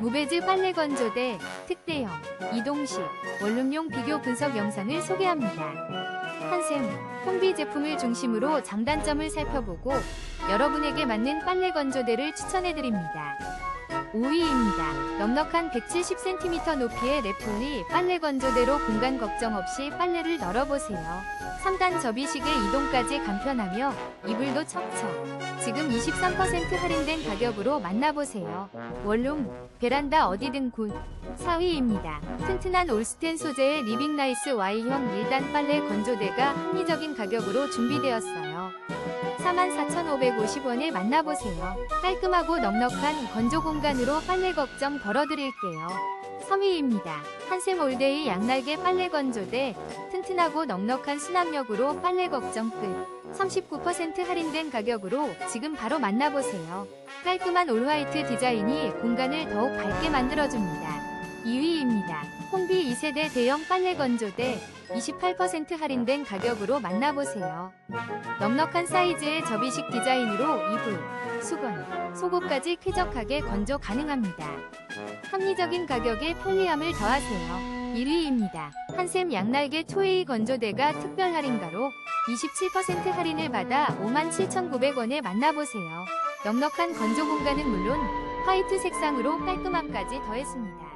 무베즈 빨래 건조대 특대형 이동식 원룸용 비교 분석 영상을 소개합니다. 한샘 콤비 제품을 중심으로 장단점을 살펴보고 여러분에게 맞는 빨래 건조대를 추천해드립니다. 5위입니다. 넉넉한 170cm 높이의 랩폴리 빨래 건조대로 공간 걱정 없이 빨래를 널어보세요. 3단 접이식의 이동까지 간편하며 이불도 척척. 지금 23% 할인된 가격으로 만나보세요. 원룸, 베란다 어디든 굿. 4위입니다. 튼튼한 올스텐 소재의 리빙라이스 Y형 1단 빨래 건조대가 합리적인 가격으로 준비되었어요. 44,550원에 만나보세요. 깔끔하고 넉넉한 건조 공간 으로 빨래 걱정 덜어드릴게요. 3위입니다. 한샘 올데이 양날개 빨래 건조대 튼튼하고 넉넉한 수납력으로 빨래 걱정 끝. 39% 할인된 가격으로 지금 바로 만나보세요. 깔끔한 올화이트 디자인이 공간을 더욱 밝게 만들어줍니다. 2위 홈비 2세대 대형 빨래 건조대 28% 할인된 가격으로 만나보세요. 넉넉한 사이즈의 접이식 디자인으로 이불, 수건, 속옷까지 쾌적하게 건조 가능합니다. 합리적인 가격에 편리함을 더하세요. 1위입니다. 한샘 양날개 초웨이 건조대가 특별 할인가로 27% 할인을 받아 57,900원에 만나보세요. 넉넉한 건조 공간은 물론 화이트 색상으로 깔끔함까지 더했습니다.